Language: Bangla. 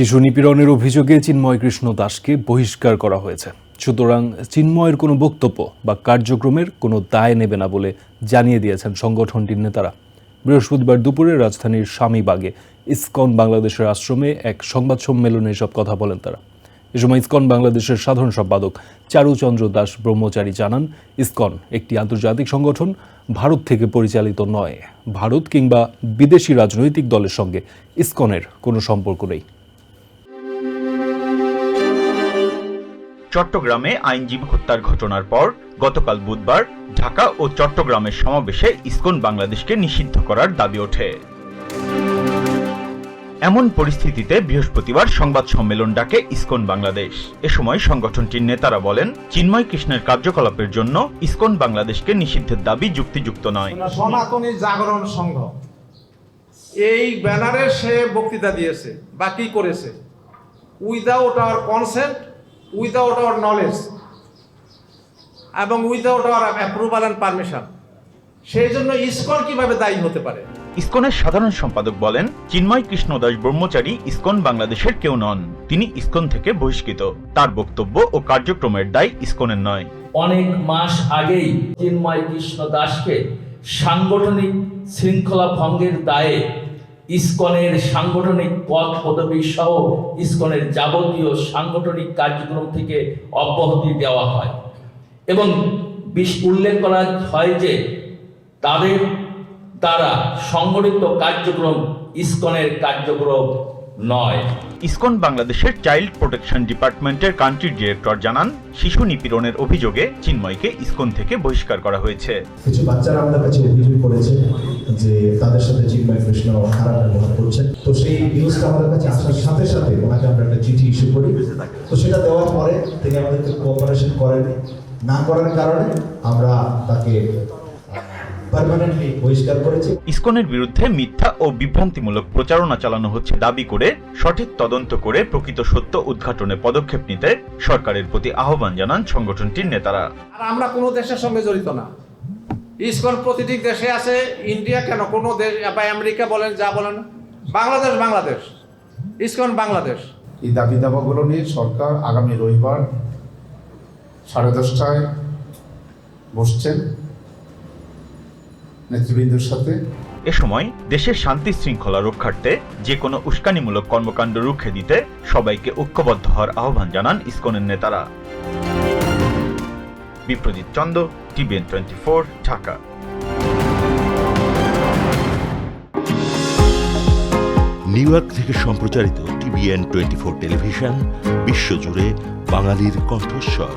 শিশু নিপীড়নের অভিযোগে চিন্ময় কৃষ্ণ দাসকে বহিষ্কার করা হয়েছে। সুতরাং চিন্ময়ের কোনো বক্তব্য বা কার্যক্রমের কোনো দায় নেবে না বলে জানিয়ে দিয়েছেন সংগঠনটির নেতারা। বৃহস্পতিবার দুপুরে রাজধানীর স্বামীবাগে ইসকন বাংলাদেশের আশ্রমে এক সংবাদ সম্মেলনে এসব কথা বলেন তারা। এ সময় ইসকন বাংলাদেশের সাধারণ সম্পাদক চারুচন্দ্র দাস ব্রহ্মচারী জানান, ইসকন একটি আন্তর্জাতিক সংগঠন, ভারত থেকে পরিচালিত নয়। ভারত কিংবা বিদেশি রাজনৈতিক দলের সঙ্গে ইসকনের কোনো সম্পর্ক নেই। চট্টগ্রামে আইনজীবী হত্যার ঘটনার পর গতকাল বুধবার ঢাকা ও চট্টগ্রামের সমাবেশে ইসকন বাংলাদেশকে নিষিদ্ধ করার দাবি ওঠে। এমন পরিস্থিতিতে বৃহস্পতিবার সংবাদ সম্মেলন ডাকে ইসকন বাংলাদেশ। এ সময় সংগঠনটির নেতারা বলেন, চিন্ময় কৃষ্ণের কার্যকলাপের জন্য ইসকন বাংলাদেশকে নিষিদ্ধের দাবি যুক্তিযুক্ত নয়। সনাতনী জাগরণ সংঘ। এই ব্যানারে সে বক্তৃতা দিয়েছে বা কি করেছে? Without our consent without our knowledge এবং without our approval and permission সেই জন্য ইসকন কীভাবে দায়ী হতে পারে? ইসকনের সাধারণ সম্পাদক বলেন চিন্ময় কৃষ্ণ দাস ব্রহ্মচারী ইসকন বাংলাদেশের কেউ নন তিনি ইসকন থেকে বহিষ্কৃত। তার বক্তব্য ও কার্যক্রমের দায় ইসকনের নয়। অনেক মাস আগেই চিন্ময় কৃষ্ণ দাসকে সাংগঠনিক শৃঙ্খলা ভঙ্গের দায়ে ইসকনের সাংগঠনিক পদ পদবী সহ ইস্কনের যাবতীয় সাংগঠনিক কার্যক্রম থেকে অব্যাহতি দেওয়া হয়। এবং বিশ- উল্লেখ করা হয় যে তাদের দ্বারা সংগঠিত কার্যক্রম ইস্কনের কার্যক্রম নয়। ইসকন বাংলাদেশের চাইল্ড প্রোটেকশন ডিপার্টমেন্টের কান্ট্রি ডিরেক্টর জানান শিশু নিপীড়নের অভিযোগে চিন্ময়কে ইসকন থেকে বহিষ্কার করা হয়েছে। কিছু বাচ্চারা আমাদের কাছে অভিযোগ করেছে যে তাদের সাথে চিন্ময় কৃষ্ণ খারাপ ব্যবহার করছে। তো সেই নিউজটা আমাদের কাছে আসার সাথে সাথে ওনাকে আমরা একটা চিঠি ইস্যু করি। তো সেটা দেওয়ার পরে তিনি আমাদেরকে কোঅপারেশন করেন না করার কারণে আমরা তাকে ইসকনের বিরুদ্ধে মিথ্যা ও বিভ্রান্তিমূলক প্রচারণা চালানো হচ্ছে দাবি করে সঠিক তদন্ত করে প্রকৃত সত্য উদ্ঘাটনে পদক্ষেপ নিতে সরকারের প্রতি আহ্বান জানান সংগঠনটির নেতারা। আর আমরা কোনো দেশের সঙ্গে জড়িত না। ইসকন প্রতিটি দেশে আছে ইন্ডিয়া কেন? কোনো দেশ বা আমেরিকা বলেন যা বলেন বাংলাদেশ বাংলাদেশ। ইসকন বাংলাদেশ। এই দাবি দাবাগুলো নিয়ে সরকার আগামী রবিবার সাড়ে দশটায় বসছেন। নেতৃবৃন্দের সাথে। এ সময় দেশের শান্তি শৃঙ্খলা রক্ষার্থে যে কোনো উস্কানিমূলক কর্মকাণ্ড রুখে দিতে সবাইকে ঐক্যবদ্ধ হওয়ার আহ্বান জানান ইসকনের নেতারা। Biprajit Chanda TVN twenty four Dhaka. New York থেকে সম্প্রচারিত টিভিএন টোয়েন্টি ফোর টেলিভিশন বিশ্বজুড়ে বাঙালির কণ্ঠস্বর।